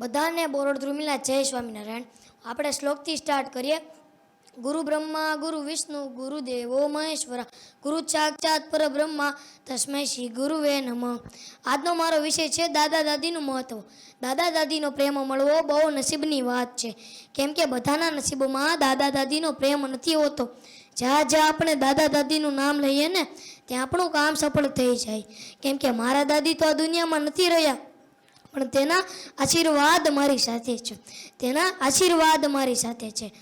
બધાને બોરડ ધ્રુમિલા જય સ્વામિનારાયણ. આપણે શ્લોકથી સ્ટાર્ટ કરીએ. ગુરુ બ્રહ્મા, ગુરુ વિષ્ણુ, ગુરુ દેવો મહેશ્વર, ગુરુ સાક્ષાત પરબ્રહ્મા તસ્મય શ્રી ગુરુવે નમ. આજનો મારો વિષય છે દાદા દાદીનું મહત્વ. દાદા દાદીનો પ્રેમ મળવો બહુ નસીબની વાત છે. કેમ કે બધાના નસીબોમાં દાદા દાદીનો પ્રેમ નથી હોતો. જ્યાં જ્યાં આપણે દાદા દાદીનું નામ લઈએ ને, ત્યાં આપણું કામ સફળ થઈ જાય. કેમ કે મારા દાદી તો આ દુનિયામાં નથી રહ્યા. પણ તેના આશીર્વાદ મારી સાથે છે. તેના આશીર્વાદ મારી સાથે છે.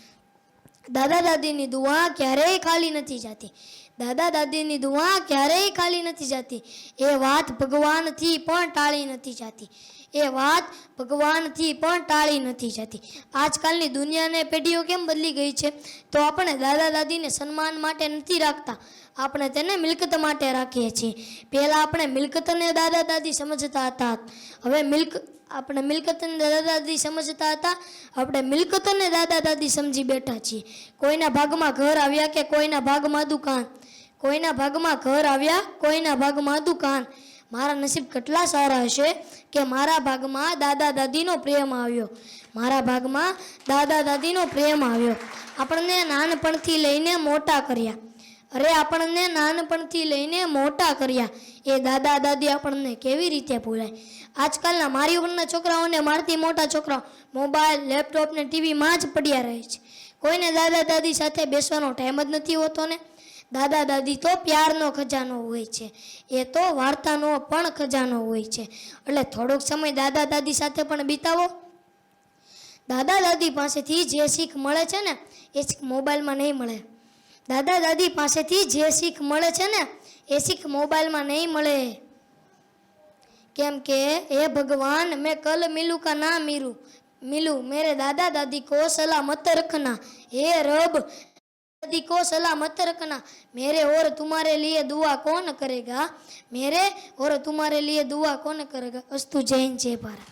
દાદા દાદીની દુઆ ક્યારેય ખાલી નથી જતી. દાદા દાદીની દુઆ ક્યારેય ખાલી નથી જતી. એ વાત ભગવાનથી પણ ટાળી નથી જતી. એ વાત ભગવાનથી પણ ટાળી નથી જતી. આજકાલની દુનિયાને પેઢીઓ કેમ બદલી ગઈ છે? તો આપણે દાદા દાદીને સન્માન માટે નથી રાખતા. આપણે તેને મિલકત માટે રાખીએ છીએ. પહેલાં આપણે મિલકતને દાદા દાદી સમજતા હતા. હવે મિલક આપણે મિલકતને દાદા દાદી સમજતા હતા. આપણે મિલકતને દાદા દાદી સમજી બેઠા છીએ. કોઈના ભાગમાં ઘર આવ્યા કે કોઈના ભાગમાં દુકાન? કોઈના ભાગમાં ઘર આવ્યા, કોઈના ભાગમાં દુકાન? મારા નસીબ કેટલા સારા હશે કે મારા ભાગમાં દાદા દાદીનો પ્રેમ આવ્યો. મારા ભાગમાં દાદા દાદીનો પ્રેમ આવ્યો. આપણને નાનપણથી લઈને મોટા કર્યા. અરે આપણને નાનપણથી લઈને મોટા કર્યા. એ દાદા દાદી આપણને કેવી રીતે ભૂલાય? આજકાલના મારી ઉંમરના છોકરાઓને મારતી મોટા છોકરાઓ મોબાઈલ, લેપટોપ ને ટીવીમાં જ પડ્યા રહે છે. કોઈને દાદા દાદી સાથે બેસવાનો ટાઈમ જ નથી હોતો ને. દાદા દાદી તો પ્યારનો ખજાનો હોય છે. એ તો વાર્તાનો પણ ખજાનો હોય છે. એટલે થોડોક સમય દાદા દાદી સાથે પણ બીતાવો. દાદા દાદી પાસેથી જે શીખ મળે છે ને, એ શીખ મોબાઈલમાં નહીં મળે. દાદા દાદી પાસેથી જે શીખ મળે છે ને એ શીખ મોબાઈલમાં નહીં મળે કેમ કે હે ભગવાન મેં કલ મિલું કા ના મીરું मिलूं मेरे दादा दादी को सलामत रखना हे रब दादी को सलामत रखना मेरे और तुम्हारे लिए दुआ कौन करेगा मेरे और तुम्हारे लिए दुआ कौन करेगा अस्तु जैन जय भारत